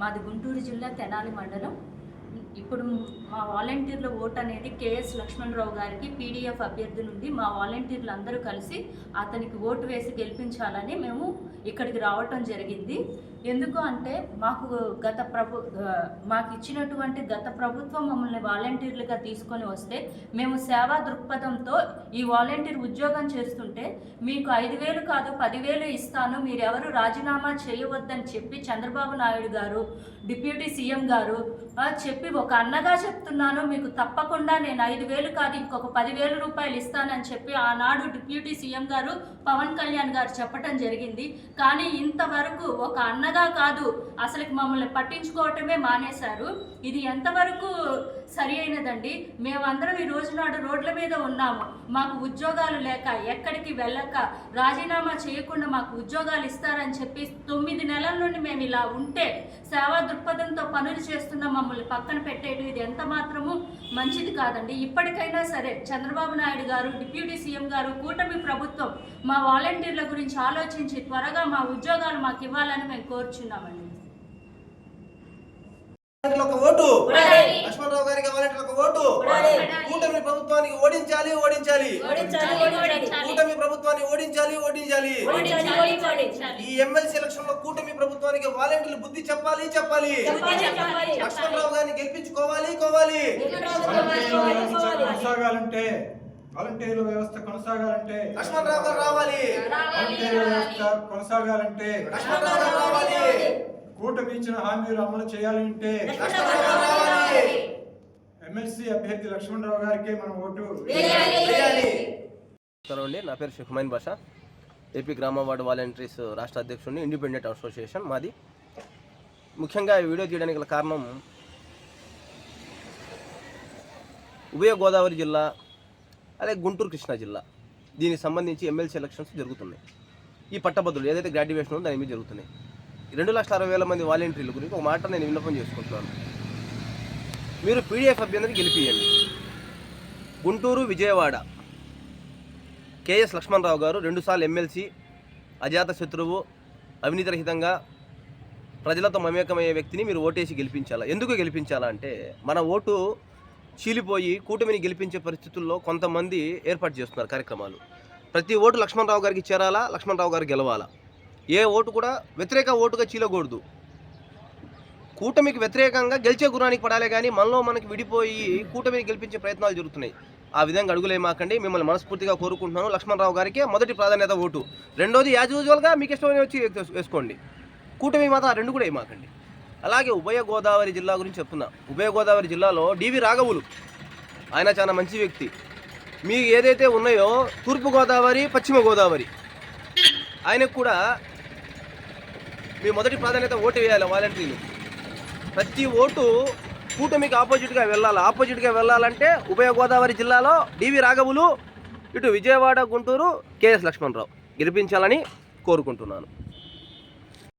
మాది గుంటూరు జిల్లా తెనాలి మండలం. ఇప్పుడు మా వాలంటీర్ల ఓట్ అనేది కేఎస్ లక్ష్మణరావు గారికి పీడీఎఫ్ అభ్యర్థి నుండి మా వాలంటీర్లు అందరూ కలిసి అతనికి ఓటు వేసి గెలిపించాలని మేము ఇక్కడికి రావటం జరిగింది. ఎందుకు అంటే మాకు గత ప్రభు మాకు ఇచ్చినటువంటి గత ప్రభుత్వం మమ్మల్ని వాలంటీర్లుగా తీసుకొని వస్తే మేము సేవా దృక్పథంతో ఈ వాలంటీర్ ఉద్యోగం చేస్తుంటే మీకు ఐదు వేలు కాదు పదివేలు ఇస్తాను మీరెవరు రాజీనామా చేయవద్దని చెప్పి చంద్రబాబు నాయుడు గారు డిప్యూటీ సీఎం గారు చెప్పి ఒక అన్నగా చెప్తున్నాను మీకు తప్పకుండా నేను ఐదు వేలు కాదు ఇంకొక పదివేల రూపాయలు ఇస్తానని చెప్పి ఆనాడు డిప్యూటీ సీఎం గారు పవన్ కళ్యాణ్ గారు చెప్పటం జరిగింది. కానీ ఇంతవరకు ఒక అన్నగా కాదు అసలు మమ్మల్ని పట్టించుకోవటమే మానేశారు. ఇది ఎంతవరకు సరి అయినదండి? మేమందరం ఈ రోజు నాడు రోడ్ల మీద ఉన్నాము. మాకు ఉద్యోగాలు లేక ఎక్కడికి వెళ్ళక రాజీనామా చేయకుండా మాకు ఉద్యోగాలు ఇస్తారని చెప్పి తొమ్మిది నెలల నుండి మేము ఇలా ఉంటే సేవా దృక్పథంతో పనులు చేస్తున్న మమ్మల్ని పక్కన పెట్టేయడం ఇది ఎంత మాత్రము మంచిది కాదండి. ఇప్పటికైనా సరే చంద్రబాబు నాయుడు గారు డిప్యూటీ సీఎం గారు కూటమి ప్రభుత్వం మా వాలంటీర్ల గురించి ఆలోచించి త్వరగా మా ఉద్యోగాలు మాకు ఇవ్వాలని మేము కోరుచున్నామండి. ఓటు. లక్ష్మణరావు గారికి ఓటు. ప్రభుత్వానికి ఓడించాలి ఓడించాలి. కూటమి ప్రభుత్వాన్ని ఓడించాలి ఓడించాలి. ఈ ఎమ్మెల్సీ ఎలక్షన్లో కూటమి ప్రభుత్వానికి వాలంటీర్లు బుద్ధి చెప్పాలి చెప్పాలి. లక్ష్మణరావు గారిని గెలిపించుకోవాలి కోవాలి. కొనసాగాలంటే వాలంటీర్ల వ్యవస్థ కొనసాగాలంటే లక్ష్మణరావు గారు రావాలి. వాలంటీర్ల వ్యవస్థ కొనసాగాలంటే లక్ష్మణరావు గారు రావాలి. కూటమి ఇచ్చిన హామీలు అమలు చేయాలంటే లక్ష్మణరావు గారు రావాలి. ఎమ్మెల్సీ అభ్యర్థి లక్ష్మణరావు గారికే మనం ఓటు అండి నా పేరు షేక్ హుమైన్ బాషా. ఏపీ గ్రామ వార్డు వాలంటీర్స్ రాష్ట్ర అధ్యక్షుడిని ఇండిపెండెంట్ అసోసియేషన్ మాది. ముఖ్యంగా ఈ వీడియో తీయడానికి గల కారణం ఉభయ గోదావరి జిల్లా అలాగే గుంటూరు కృష్ణా జిల్లా. దీనికి సంబంధించి ఎమ్మెల్సీ ఎలక్షన్స్ జరుగుతున్నాయి. ఈ పట్టభద్రులు ఏదైతే గ్రాడ్యుయేషన్ ఉందో దాని మీద జరుగుతున్నాయి. రెండు లక్షల అరవై వేల మంది వాలంటీర్ల గురించి ఒక మాట నేను విన్నపం చేసుకుంటున్నాను. మీరు పీడిఎఫ్ అభ్యర్థిని గెలిపియండి. గుంటూరు విజయవాడ. కేఎస్ లక్ష్మణరావు గారు రెండుసార్లు ఎమ్మెల్సీ అజాత శత్రువు అవినీతి రహితంగా ప్రజలతో మమేకమయ్యే వ్యక్తిని మీరు ఓటేసి గెలిపించాలా? ఎందుకు గెలిపించాలా అంటే మన ఓటు చీలిపోయి కూటమిని గెలిపించే పరిస్థితుల్లో కొంతమంది ఏర్పాటు చేస్తున్నారు కార్యక్రమాలు. ప్రతి ఓటు లక్ష్మణరావు గారికి చేరాలా? లక్ష్మణరావు గారు గెలవాలా? ఏ ఓటు కూడా వ్యతిరేక ఓటుగా చీలకూడదు. కూటమికి వ్యతిరేకంగా గెలిచే గురానికి పడాలే కానీ మనలో మనకి విడిపోయి కూటమిని గెలిపించే ప్రయత్నాలు జరుగుతున్నాయి. ఆ విధంగా అడుగులేమాకండి మిమ్మల్ని మనస్ఫూర్తిగా కోరుకుంటున్నాను. లక్ష్మణరావు గారికి మొదటి ప్రాధాన్యత ఓటు. రెండోది యాజ్ యూజువల్గా మీకు ఇష్టమైన వచ్చి వేసుకోండి. కూటమి మాత్రం రెండు కూడా ఏమాకండి. అలాగే ఉభయ గోదావరి జిల్లా గురించి చెప్తున్నా. ఉభయ గోదావరి జిల్లాలో డివి రాఘవులు. ఆయన చాలా మంచి వ్యక్తి. మీ ఏదైతే ఉన్నాయో తూర్పు గోదావరి పశ్చిమ గోదావరి ఆయనకు కూడా మీ మొదటి ప్రాధాన్యత ఓటు వేయాలి వాలంటీర్లు. ప్రతి ఓటు కూటమికి ఆపోజిట్గా వెళ్ళాలి. ఆపోజిట్గా వెళ్ళాలంటే ఉభయ గోదావరి జిల్లాలో డివి రాఘవులు ఇటు విజయవాడ గుంటూరు కేఎస్ లక్ష్మణరావు గెలిపించాలని కోరుకుంటున్నాను.